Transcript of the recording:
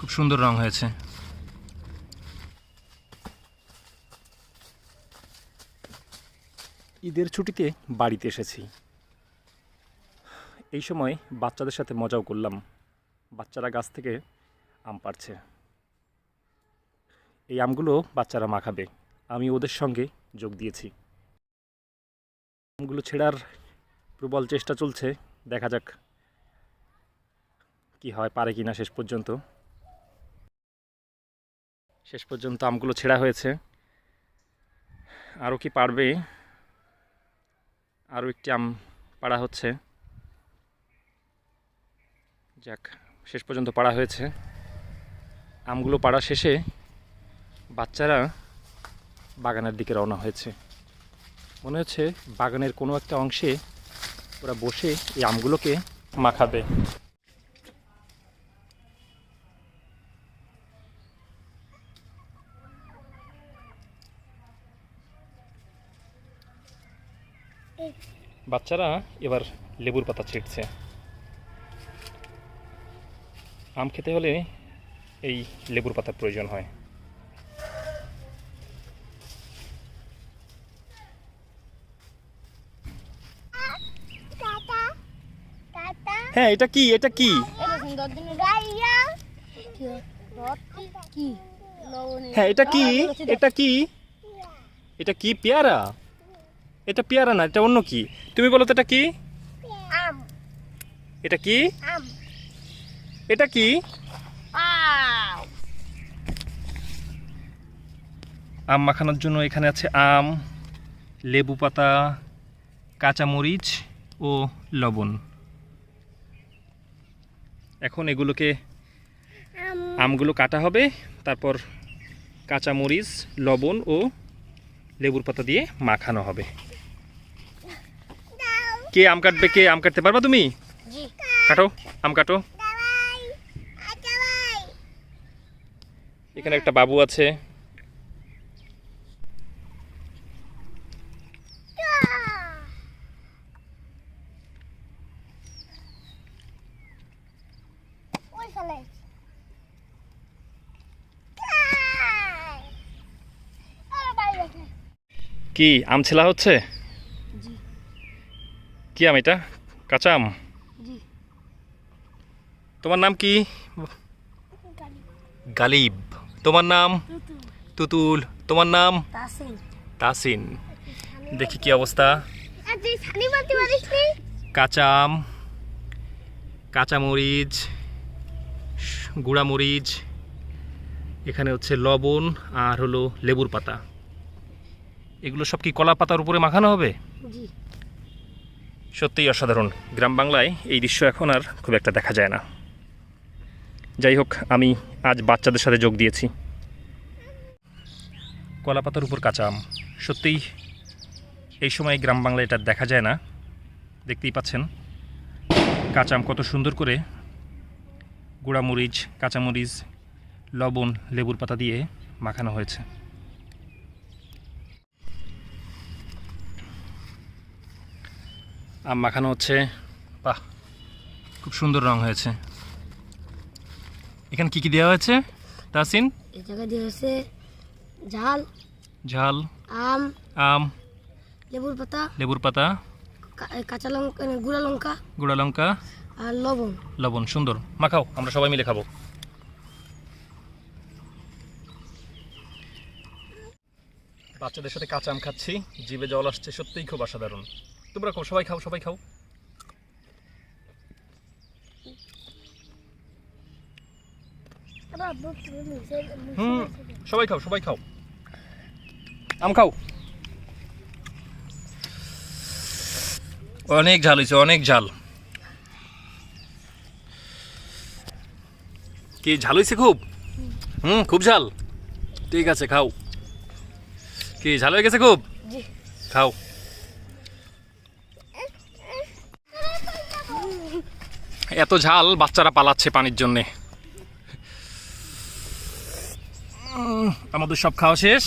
খুব সুন্দর রং হয়েছে। ঈদের ছুটিতে বাড়িতে এসেছি। এই সময় বাচ্চাদের সাথে মজাও করলাম। বাচ্চারা গাছ থেকে আম পাড়ছে। এই আমগুলো বাচ্চারা মাখাবে। আমি ওদের সঙ্গে যোগ দিয়েছি। আমগুলো ছেঁড়ার প্রবল চেষ্টা চলছে। দেখা যাক কি হয়, পারে কিনা শেষ পর্যন্ত। শেষ পর্যন্ত আমগুলো ছেঁড়া হয়েছে। আরও কি পারবে? আরও একটি আম পাড়া হচ্ছে। যাক, শেষ পর্যন্ত পাড়া হয়েছে। আমগুলো পাড়া শেষে বাচ্চারা বাগানের দিকে রওনা হয়েছে। মনে হচ্ছে বাগানের কোনো একটা অংশে ওরা বসে এই আমগুলোকে মাখাবে। বাচ্চারা এবার লেবুর পাতা ছিটছে আম খেতে হলে এই লেবুর পাতার প্রয়োজন হয়। Tata tata. হ্যাঁ এটা কি? এটা কি? এটা সুন্দর দিন গাইয়া। কি? লবণে হ্যাঁ এটা কি? এটা কি? এটা কি পেয়ারা? এটা পেয়ারা না এটা অন্য কি? তুমি বলো তো এটা কি? আম। এটা কি? এটা কি? আম। মাখানোর জন্য এখানে আছে আম লেবু পাতা কাঁচামরিচ ও লবণ। এখন এগুলোকে আমগুলো কাটা হবে তারপর কাঁচামরিচ লবণ ও লেবুর পাতা দিয়ে মাখানো হবে। কে আম কাটবে কে আম কাটতে পারবা তুমি? কাটো আম কাটো। দাবাই এখানে একটা বাবু আছে। কি আম ছেলা হচ্ছে? কি আম এটা? কাঁচা আম? তোমার নাম কি? গালিব। তোমার নাম? তুতুল। তোমার নাম? তাসিন। দেখি কি অবস্থা। কাঁচা আম কাঁচা মরিচ গুঁড়া মরিচ এখানে হচ্ছে লবণ আর হলো লেবুর পাতা। এগুলো সব কি কলা পাতার উপরে মাখানো হবে? জি। সত্যিই অসাধারণ। গ্রাম বাংলায় এই দৃশ্য এখন আর খুব একটা দেখা যায় না। যাই হোক, আমি আজ বাচ্চাদের সাথে যোগ দিয়েছি। কলা পাতার উপর কাঁচা আম। সত্যিই এই সময় গ্রাম বাংলায় এটা দেখা যায় না। দেখতেই পাচ্ছেন, কাঁচা আম কত সুন্দর করে গুঁড়ামরিচ কাঁচামরিচ, লবণ, লেবুর পাতা দিয়ে মাখানো হয়েছে। আম মাখানো হচ্ছে বাহ খুব সুন্দর রং হয়েছে। এখানে কি কি দেওয়া হয়েছে তাসিন এই জায়গা দিয়ে হচ্ছে ঝাল ঝাল আম আম লেবুর পাতা লেবুর পাতা কাঁচা লঙ্কা গুঁড়া লঙ্কা গুঁড়া লঙ্কা আর লবণ। লবণ সুন্দর। মাখাও আমরা সবাই মিলে খাব। বাচ্চাদের সাথে কাঁচা আম খাচ্ছি জিভে জল আসছে সত্যিই খুব অসাধারণ। তোমরা খাও সবাই খাও সবাই খাও। হুম সবাই খাও সবাই খাও। আম খাও। অনেক ঝাল হয়েছে অনেক ঝাল। কি ঝাল হয়েছে খুব? হুম খুব ঝাল। ঠিক আছে খাও। কি ঝাল হয়ে গেছে খুব? খাও। এত ঝাল বাচ্চারা পালাচ্ছে পানির জন্যে। আমাদের সব খাওয়া শেষ।